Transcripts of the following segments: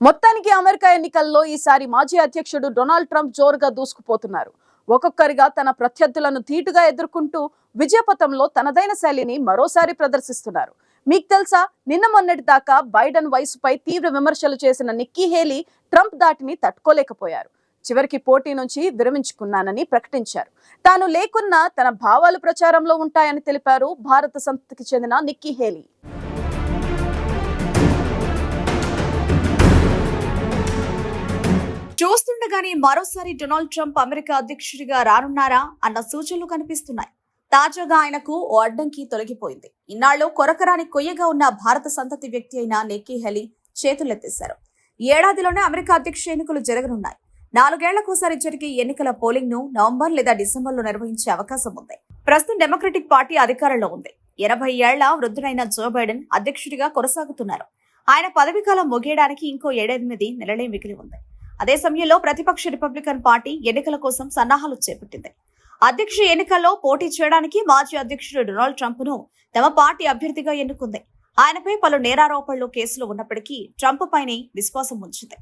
మొత్తానికి అమెరికా ఎన్నికల్లో ఈసారి మాజీ అధ్యక్షుడు డొనాల్డ్ ట్రంప్ జోరుగా దూసుకుపోతున్నారు. ఒక్కొక్కరిగా తన ప్రత్యర్థులను ధీటుగా ఎదుర్కొంటూ విజయపథంలో తనదైన శైలిని మరోసారి ప్రదర్శిస్తున్నారు. మీకు తెలుసా? నిన్న మొన్నటి దాకా బైడెన్ వయసుపై తీవ్ర విమర్శలు చేసిన నిక్కీ హేలీ ట్రంప్ దాటిని తట్టుకోలేకపోయారు. చివరికి పోటీ నుంచి విరమించుకున్నానని ప్రకటించారు. తాను లేకున్నా తన భావాలు ప్రచారంలో ఉంటాయని తెలిపారు భారత సంస్థకి చెందిన నిక్కీ హేలీ. చూస్తుండగానే మరోసారి డొనాల్డ్ ట్రంప్ అమెరికా అధ్యక్షుడిగా రానున్నారా అన్న సూచనలు కనిపిస్తున్నాయి. తాజాగా ఆయనకు ఓ అడ్డంకి తొలగిపోయింది. ఇన్నాళ్ళు కొరకరాని కొయ్యగా ఉన్న భారత సంతతి వ్యక్తి అయిన నెక్కీ హెలీ చేతులెత్తేశారు. ఏడాదిలోనే అమెరికా అధ్యక్ష ఎన్నికలు జరగనున్నాయి. నాలుగేళ్ళకోసారి జరిగే ఎన్నికల పోలింగ్ను నవంబర్ లేదా డిసెంబర్లో నిర్వహించే అవకాశం ఉంది. ప్రస్తుతం డెమోక్రటిక్ పార్టీ అధికారంలో ఉంది. ఎనభై ఏళ్ళ వృద్ధుడైన జో బైడెన్ అధ్యక్షుడిగా కొనసాగుతున్నారు. ఆయన పదవీకాలం ముగియడానికి ఇంకో ఏడెనిమిది నెలలే మిగిలి ఉంది. అదే సమయంలో ప్రతిపక్ష రిపబ్లికన్ పార్టీ ఎన్నికల కోసం సన్నాహాలు చేపట్టింది. అధ్యక్ష ఎన్నికల్లో పోటీ చేయడానికి మాజీ అధ్యక్షుడు డొనాల్డ్ ట్రంప్ను తమ పార్టీ అభ్యర్థిగా ఎన్నుకుంది. ఆయనపై పలు నేరారోపణలు కేసులు ఉన్నప్పటికీ ట్రంప్ పైనే విశ్వాసం ఉంచింది.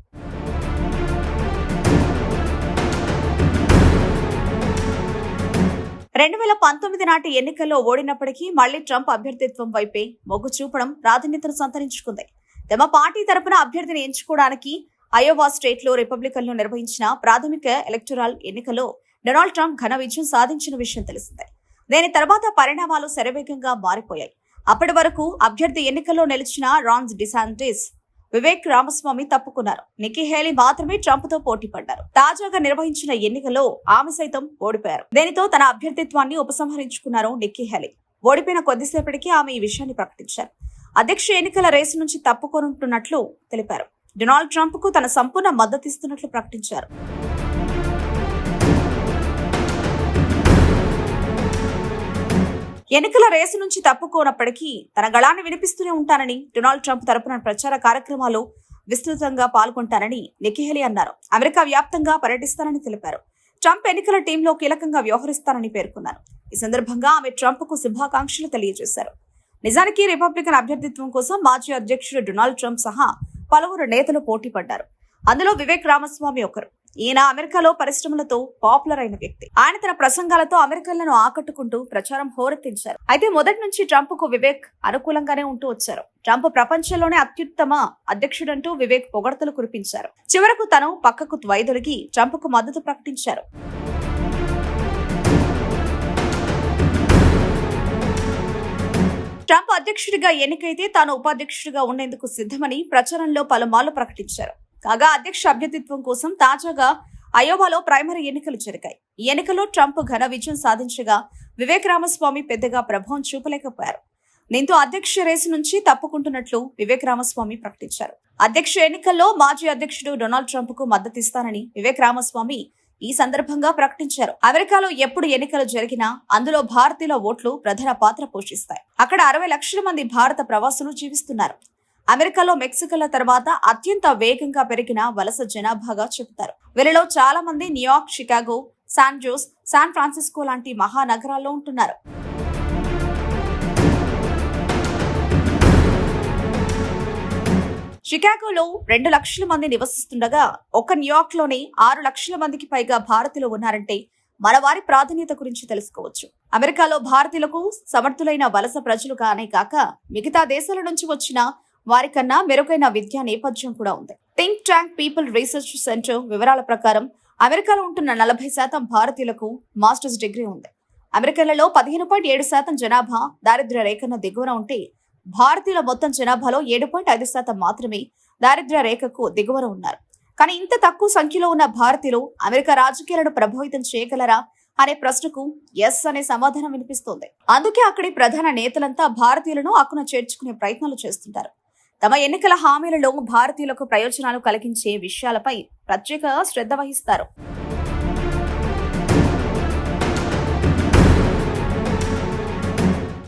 రెండు వేల పంతొమ్మిది నాటి ఎన్నికల్లో ఓడినప్పటికీ మళ్ళీ ట్రంప్ అభ్యర్థిత్వం వైపే మొగ్గు చూపడం ప్రాధాన్యతను సంతరించుకుంది. తమ పార్టీ తరపున అభ్యర్థిని ఎంచుకోవడానికి అయోవా స్టేట్లో రిపబ్లికన్లు నిర్వహించిన ప్రాథమిక ఎలక్టోరల్ ఎన్నికలో డొనాల్డ్ ట్రంప్ ఘన విజయం సాధించిన విషయం తెలిసిందే. దీని తర్వాత పరిణామాలు శరవేగంగా మారిపోయాయి. అప్పటి వరకు అభ్యర్థి ఎన్నికల్లో నిలిచిన రాన్స్ డిసాంటిస్ వివేక్ రామస్వామి తప్పుకున్నారు. నిక్కీ హేలీ మాత్రమే ట్రంప్తో పోటీ పడ్డారు. తాజాగా నిర్వహించిన ఎన్నికలో ఆమె సైతం ఓడిపోయారు. దీనితో తన అభ్యర్థిత్వాన్ని ఉపసంహరించుకున్నారు నిక్కీ హేలీ ఓడిపోయిన కొద్దిసేపటికి ఆమె ఈ విషయాన్ని ప్రకటించారు. అధ్యక్ష ఎన్నికల రేసు నుంచి తప్పుకోనుంటున్నట్లు తెలిపారు. డొనాల్డ్ ట్రంప్కు తన సంపూర్ణ మద్దతిస్తున్నట్లు ప్రకటించారు. ఎన్నికల రేసు నుంచి తప్పుకోనప్పటికీ తన గళాన్ని వినిపిస్తూనే ఉంటానని డొనాల్డ్ ట్రంప్ తరపున ప్రచార కార్యక్రమాలు విస్తృతంగా పాల్గొంటానని నిఖిహెలి అన్నారు. అమెరికా వ్యాప్తంగా పర్యటిస్తానని తెలిపారు. ట్రంప్ ఎన్నికల టీంలో కీలకంగా వ్యవహరిస్తానని పేర్కొన్నారు. ఈ సందర్భంగా ఆమె ట్రంప్కు శుభాకాంక్షలు తెలియజేశారు. నిజానికి రిపబ్లికన్ అభ్యర్థిత్వం కోసం మాజీ అధ్యక్షుడు డొనాల్డ్ ట్రంప్ సహా పలువురు నేతలు పోటీ పడ్డారు. అందులో వివేక్ రామస్వామి ఒకరు. ఈయన అమెరికాలో పరిశ్రమలతో పాపులర్ అయిన వ్యక్తి. ఆయన తన ప్రసంగాలతో అమెరికన్లను ఆకట్టుకుంటూ ప్రచారం హోరెత్తించారు. అయితే మొదటి నుంచి ట్రంప్కు వివేక్ అనుకూలంగానే ఉంటూ వచ్చారు. ట్రంప్ ప్రపంచంలోనే అత్యుత్తమ అధ్యక్షుడంటూ వివేక్ పొగడతలు కురిపించారు. చివరకు తను పక్కకు వైదొలిగి ట్రంప్కు మద్దతు ప్రకటించారు. ట్రంప్ అధ్యక్షుడిగా ఎన్నికైతే తాను ఉపాధ్యక్షుడిగా ఉండేందుకు సిద్ధమని ప్రచారంలో పలుమార్లు ప్రకటించారు. కాగా అధ్యక్ష అభ్యర్థిత్వం కోసం తాజాగా అయోవాలో ప్రైమరీ ఎన్నికలు జరిగాయి. ఈ ఎన్నికలో ట్రంప్ ఘన విజయం సాధించగా వివేక్ రామస్వామి పెద్దగా ప్రభావం చూపలేకపోయారు. దీంతో అధ్యక్ష రేసు నుంచి తప్పుకుంటున్నట్లు వివేక్ రామస్వామి ప్రకటించారు. అధ్యక్ష ఎన్నికల్లో మాజీ అధ్యక్షుడు డొనాల్డ్ ట్రంప్కు మద్దతిస్తానని వివేక్ రామస్వామి ఈ సందర్భంగా ప్రకటించారు. అమెరికాలో ఎప్పుడు ఎన్నికలు జరిగినా అందులో భారతీయుల ఓట్లు ప్రధాన పాత్ర పోషిస్తాయి. అక్కడ అరవై లక్షల మంది భారత ప్రవాసులు జీవిస్తున్నారు. అమెరికాలో మెక్సికోల తర్వాత అత్యంత వేగంగా పెరిగిన వలస జనాభాగా చెబుతారు. వీరిలో చాలా మంది New York Chicago San Jose San Francisco లాంటి మహానగరాల్లో ఉంటున్నారు. షికాగోలో రెండు లక్షల మంది నివసిస్తుండగా ఒక్క న్యూయార్క్లోనే ఆరు లక్షల మందికి పైగా భారతీయులు ఉన్నారంటే మన వారి ప్రాధాన్యత గురించి తెలుసుకోవచ్చు. అమెరికాలో భారతీయులకు సమర్థులైన వలస ప్రజలు కానే కాక మిగతా దేశాల నుంచి వచ్చిన వారికన్నా మెరుగైన విద్యా నేపథ్యం కూడా ఉంది. Think tank people research centre వివరాల ప్రకారం అమెరికాలో ఉంటున్న నలభై శాతం భారతీయులకు మాస్టర్స్ డిగ్రీ ఉంది. అమెరికాలలో పదిహేను పాయింట్ ఏడు శాతం జనాభా దారిద్ర్య రేఖన దిగువన ఉంటే భారతీయుల మొత్తం జనాభాలో ఏడు పాయింట్ ఐదు శాతం మాత్రమే దారిద్ర్య రేఖకు దిగువన ఉన్నారు. కానీ ఇంత తక్కువ సంఖ్యలో ఉన్న భారతీయులు అమెరికా రాజకీయాలను ప్రభావితం చేయగలరా అనే ప్రశ్నకు ఎస్ అనే సమాధానం వినిపిస్తోంది. అందుకే అక్కడి ప్రధాన నేతలంతా భారతీయులను అక్కున చేర్చుకునే ప్రయత్నాలు చేస్తుంటారు. తమ ఎన్నికల హామీలలో భారతీయులకు ప్రయోజనాలు కలిగించే విషయాలపై ప్రత్యేక శ్రద్ధ వహిస్తారు.